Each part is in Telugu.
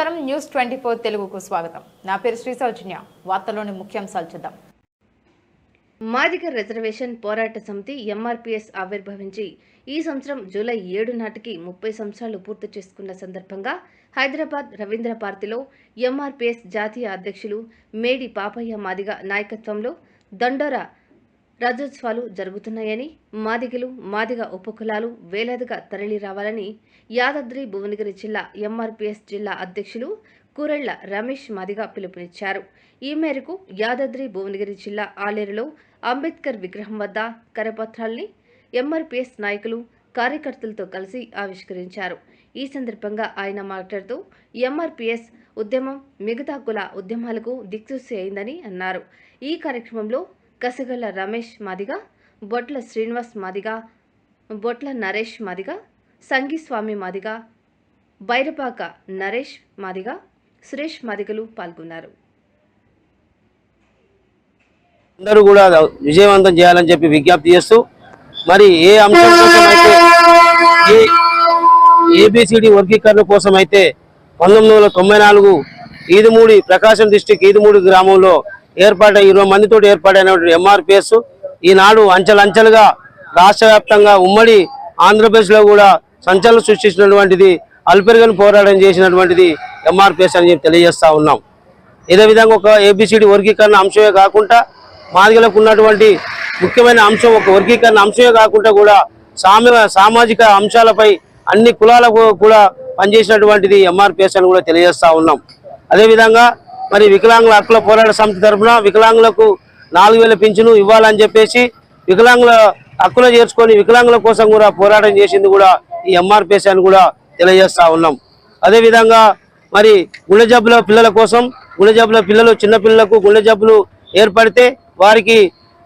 నమస్కారం. న్యూస్ ట్వంటీ ఫోర్ తెలుగుకు స్వాగతం. నా పేరు శ్రీ సౌజన్య వార్తల్లోని ముఖ్యాంశాలు చూద్దాం. మాదిగ రిజర్వేషన్ పోరాట సమితి ఎంఆర్పిఎస్ ఆవిర్భవించి ఈ సంవత్సరం జూలై ఏడు నాటికి ముప్పై సంవత్సరాలు పూర్తి చేసుకున్న సందర్భంగా హైదరాబాద్ రవీంద్ర భారతిలో ఎంఆర్పిఎస్ జాతీయ అధ్యక్షులు మేడి పాపయ్య మాదిగ నాయకత్వంలో దండోరా రజోత్సవాలు జరుగుతున్నాయని మాదిగలు మాదిగ ఉపకులాలు వేలాదిగా తరలి రావాలని యాదాద్రి భువనగిరి జిల్లా ఎంఆర్పీఎస్ జిల్లా అధ్యక్షులు కూరెళ్ళ రమేష్ మాదిగ పిలుపునిచ్చారు. ఈ మేరకు యాదాద్రి భువనగిరి జిల్లా ఆలేరులో అంబేద్కర్ విగ్రహం వద్ద కరపత్రాల్ని ఎంఆర్పీఎస్ నాయకులు కార్యకర్తలతో కలిసి ఆవిష్కరించారు. ఈ సందర్భంగా ఆయన మాట్లాడుతూ ఎంఆర్పీఎస్ ఉద్యమం మిగతా కుల ఉద్యమాలకు దిక్సూచి అయిందని అన్నారు. ఈ కార్యక్రమంలో కసిగళ్ళ రమేష్ మాదిగ బొట్ల శ్రీనివాస్ మాదిగ బొట్ల నరేష్ మాదిగ సంగీస్వామి మాదిగ బైరపాక నరేష్ మాదిగ సురేష్ మదిగలు పాల్గొన్నారు. అందరూ కూడా విజయవంతం చేయాలని చెప్పి విజ్ఞప్తి చేస్తూ మరి ఏ అంశం కోసం అయితే ఏ ఏబిసిడి వర్గీకరణ కోసం అయితే పంతొమ్మిది వందల తొంభై నాలుగు ఈదుమూడి ప్రకాశం డిస్టిక్ ఈదుమూడి గ్రామంలో ఏర్పాటు ఇరవై మందితో ఏర్పాటైనటువంటి ఎంఆర్పిఎస్ ఈనాడు అంచెలంచెలుగా రాష్ట్ర వ్యాప్తంగా ఉమ్మడి ఆంధ్రప్రదేశ్లో కూడా సంచలనం సృష్టించినటువంటిది అల్పెరుగని పోరాటం చేసినటువంటిది ఎంఆర్పిఎస్ అని చెప్పి తెలియజేస్తూ ఉన్నాం. ఇదే విధంగా ఒక ఏబిసిడి వర్గీకరణ అంశమే కాకుండా మాదిగలకు ఉన్నటువంటి ముఖ్యమైన అంశం ఒక వర్గీకరణ అంశమే కాకుండా కూడా సామ్య సామాజిక అంశాలపై అన్ని కులాలకు కూడా పనిచేసినటువంటిది ఎంఆర్పిఎస్ అని కూడా తెలియజేస్తూ ఉన్నాం. అదేవిధంగా మరి వికలాంగుల హక్కుల పోరాట సమితి తరఫున వికలాంగులకు నాలుగు వేల పింఛను ఇవ్వాలని చెప్పేసి వికలాంగుల హక్కులు చేర్చుకొని వికలాంగుల కోసం కూడా పోరాటం చేసింది కూడా ఈ ఎంఆర్పిఎస్ అని కూడా తెలియజేస్తా ఉన్నాం. అదేవిధంగా మరి గుండె జబ్బుల పిల్లల కోసం గుండె జబ్బుల పిల్లలు చిన్నపిల్లలకు గుండె జబ్బులు ఏర్పడితే వారికి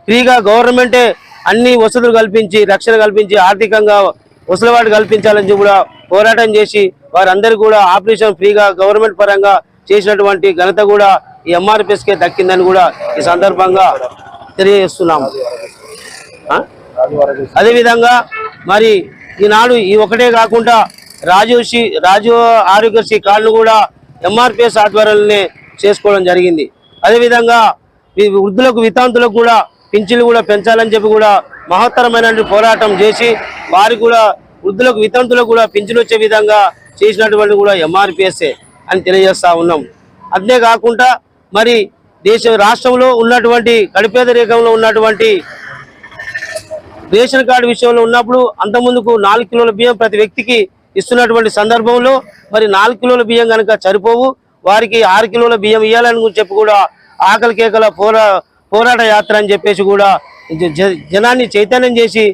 ఫ్రీగా గవర్నమెంటే అన్ని వసతులు కల్పించి రక్షణ కల్పించి ఆర్థికంగా వసలవాటు కల్పించాలని కూడా పోరాటం చేసి వారందరికీ కూడా ఆపరేషన్ ఫ్రీగా గవర్నమెంట్ పరంగా చేసినటువంటి ఘనత కూడా ఈ ఎంఆర్పిఎస్కే దక్కిందని కూడా ఈ సందర్భంగా తెలియజేస్తున్నాము. అదేవిధంగా మరి ఈనాడు ఈ ఒకటే కాకుండా రాజీవ్ రాజు ఆరోగ్యశ్రీ కార్డును కూడా ఎంఆర్పిఎస్ ఆధ్వర్యంలోనే చేసుకోవడం జరిగింది. అదేవిధంగా వృద్ధులకు వితాంతులకు కూడా పింఛన్లు కూడా పెంచాలని చెప్పి కూడా మహత్తరమైన పోరాటం చేసి వారికి కూడా వృద్ధులకు వితంతులకు కూడా పింఛన్ వచ్చే విధంగా చేసినటువంటి కూడా ఎంఆర్పిఎస్ఏ అని తెలియజేస్తా ఉన్నాం. అంతేకాకుండా మరి దేశ రాష్ట్రంలో ఉన్నటువంటి కడిపేదరికంలో ఉన్నటువంటి రేషన్ కార్డు విషయంలో ఉన్నప్పుడు అంత ముందుకు నాలుగు కిలోల బియ్యం ప్రతి వ్యక్తికి ఇస్తున్నటువంటి సందర్భంలో మరి నాలుగు కిలోల బియ్యం కనుక సరిపోవు వారికి ఆరు కిలోల బియ్యం ఇవ్వాలని చెప్పి కూడా ఆకలి కేకల పోరా పోరాట యాత్ర అని చెప్పేసి కూడా జనాన్ని చైతన్యం చేసి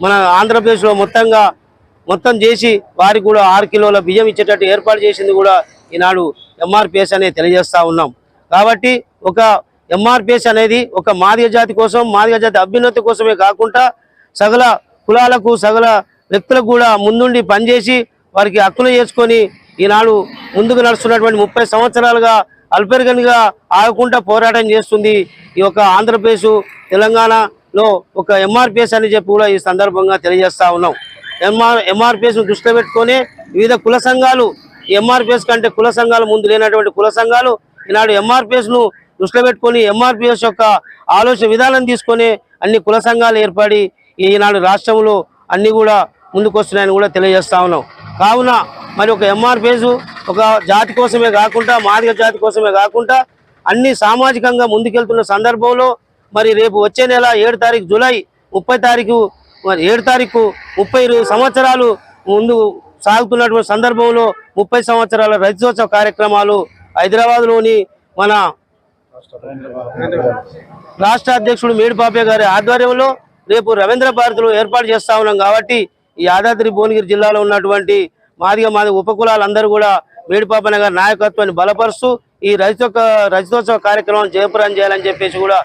మన ఆంధ్రప్రదేశ్లో మొత్తంగా మొత్తం చేసి వారికి కూడా ఆరు కిలోల బియ్యం ఇచ్చేటట్టు ఏర్పాటు చేసింది కూడా ఈనాడు ఎంఆర్పిఎస్ అనే తెలియజేస్తా ఉన్నాం. కాబట్టి ఒక ఎంఆర్పిఎస్ అనేది ఒక మాదిగ జాతి కోసం మాదిగ జాతి అభ్యున్నతి కోసమే కాకుండా సగల కులాలకు సగల వ్యక్తులకు కూడా ముందుండి పనిచేసి వారికి హక్కులు చేసుకొని ఈనాడు ముందుకు నడుస్తున్నటువంటి ముప్పై సంవత్సరాలుగా అల్పెరగనిగా ఆగకుండా పోరాటం చేస్తుంది ఈ యొక్క ఆంధ్రప్రదేశ్ తెలంగాణలో ఒక ఎంఆర్పిఎస్ అని చెప్పి కూడా ఈ సందర్భంగా తెలియజేస్తా ఉన్నాం. ఎంఆర్ ఎంఆర్పిఎస్ దృష్టిలో పెట్టుకొని వివిధ కుల సంఘాలు ఎంఆర్పిఎస్ కంటే కుల సంఘాలు ముందు లేనటువంటి కుల సంఘాలు ఈనాడు ఎంఆర్పిఎస్ను దృష్టిలో పెట్టుకొని ఎంఆర్పిఎస్ యొక్క ఆలోచన విధానం తీసుకొని అన్ని కుల సంఘాలు ఏర్పడి ఈనాడు రాష్ట్రంలో అన్ని కూడా ముందుకొస్తున్నాయని కూడా తెలియజేస్తా ఉన్నాం. కావున మరి ఒక ఎంఆర్పిఎస్ ఒక జాతి కోసమే కాకుండా మాదిగ జాతి కోసమే కాకుండా అన్ని సామాజికంగా ముందుకెళ్తున్న సందర్భంలో మరి రేపు వచ్చే నెల ఏడు తారీఖు జూలై ముప్పై తారీఖు మరి ఏడు తారీఖు ముప్పై సంవత్సరాలు ముందు సాగుతున్నటువంటి సందర్భంలో ముప్పై సంవత్సరాల రజతోత్సవ కార్యక్రమాలు హైదరాబాద్లోని మన రాష్ట్ర అధ్యక్షుడు మేడిపాపే గారి ఆధ్వర్యంలో రేపు రవీంద్ర భారతిలో ఏర్పాటు చేస్తా ఉన్నాం కాబట్టి ఈ యాదాద్రి భువనగిరి జిల్లాలో ఉన్నటువంటి మాదిగ మాది ఉపకులాలందరూ కూడా మేడిపాపయ్య గారి నాయకత్వాన్ని బలపరుస్తూ ఈ రజతో రజతోత్సవ కార్యక్రమాన్ని జయప్రదం చేయాలని చెప్పేసి కూడా